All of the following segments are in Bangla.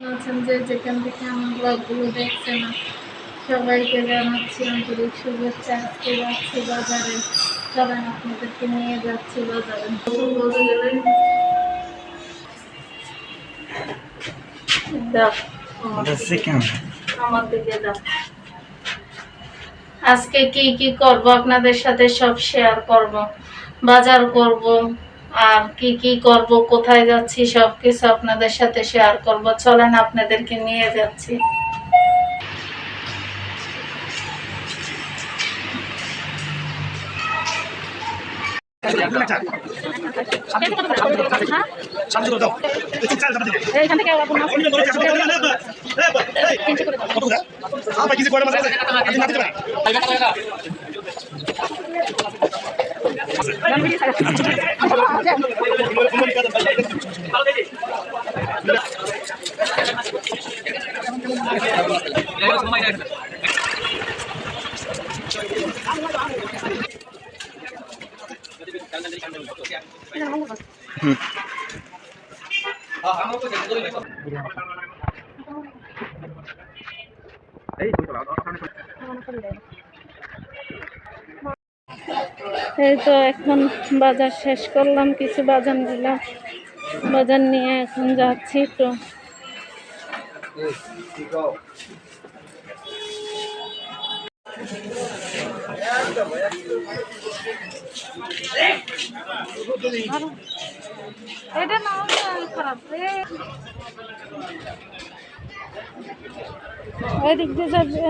আছেন যে যেখান থেকে আমার ব্লগগুলো দেখছেন সবাইকে জানাচ্ছি আন্তরিক শুভেচ্ছা। আজকে যাচ্ছি বাজারে। চলেন আপনাদেরকে নিয়ে যাচ্ছি বাজারে। বলতে আজকে কি কি করব? আপনাদের সাথে সব শেয়ার করব। বাজার করব। আর কি কি করব, কোথায় যাচ্ছি সব কিছু আপনাদের সাথে শেয়ার করব। চলেন আপনাদেরকে নিয়ে যাচ্ছি। এইখান এই তো এখন বাজার শেষ করলাম কিছু বাজার নিলাম বাজার নিয়ে এখন যাচ্ছি তো এটা না খারাপ। দিয়ে যাবে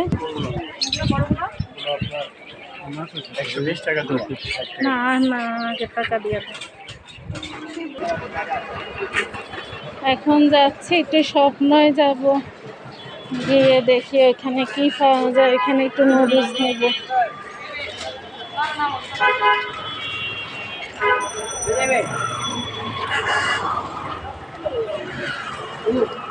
না না টাকা দিয়ে। এখন যাচ্ছি একটু স্বপ্নয় যাব। গিয়ে দেখি এখানে কি পাওয়া যায় এখানে একটু নুডলস নেব। Thank নুডলস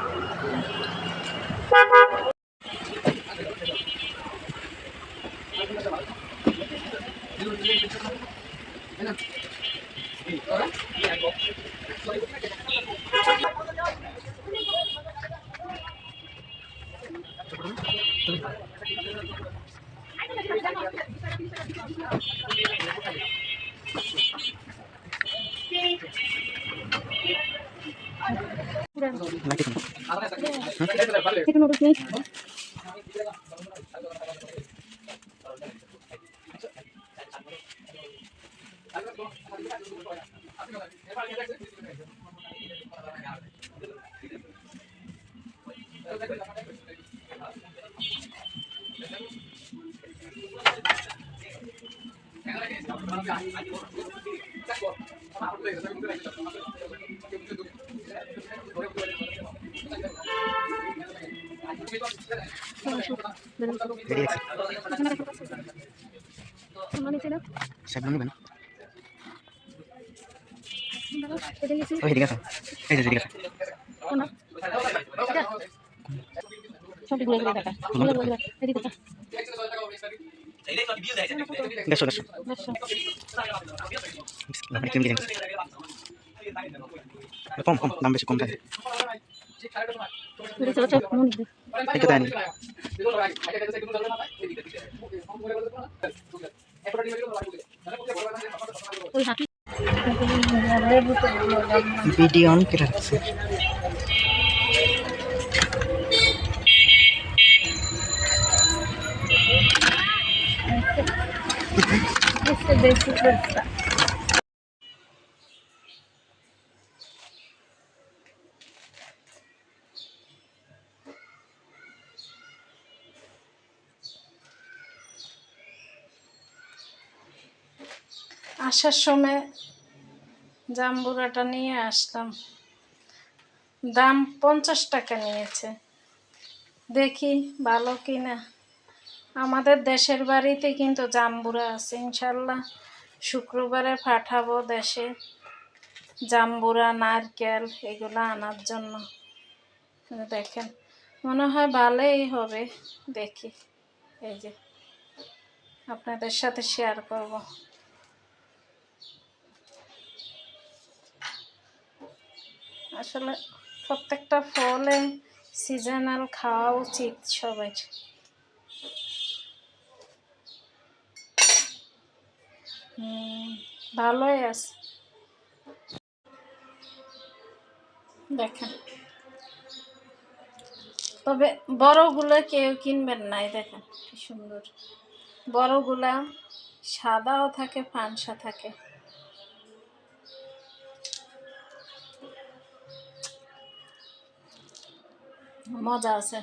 নেই সেগুলো নেবেন এটা নিয়েছি ওই ঠিক আছে এই যে ঠিক আছে কোন সব ঘুরে ঘুরে দেখা ঘুরে ঘুরে দেখা এদিকে দেখা কম কম দাম বেশি কম থাকে ভিডিও অন কেটে রাখছে আসার সময় জাম্বুরাটা নিয়ে আসলাম। দাম পঞ্চাশ টাকা নিয়েছে। দেখি ভালো কিনা। আমাদের দেশের বাড়িতে কিন্তু জাম্বুরা আছে, ইনশাল্লাহ। শুক্রবারে পাঠাবো দেশে জাম্বুরা, নারকেল, এগুলো আনার জন্য। দেখেন, মনে হয় ভালোই হবে। দেখি, এই যে আপনাদের সাথে শেয়ার করব। আসলে প্রত্যেকটা ফলে সিজনাল খাওয়া উচিত সবাই। ভালোই আছে। দেখেন। তবে বড়গুলো কেউ কিনবেন নাই দেখেন, কি সুন্দর। বড়গুলা সাদাও থাকে পানসা থাকে। মজা আছে।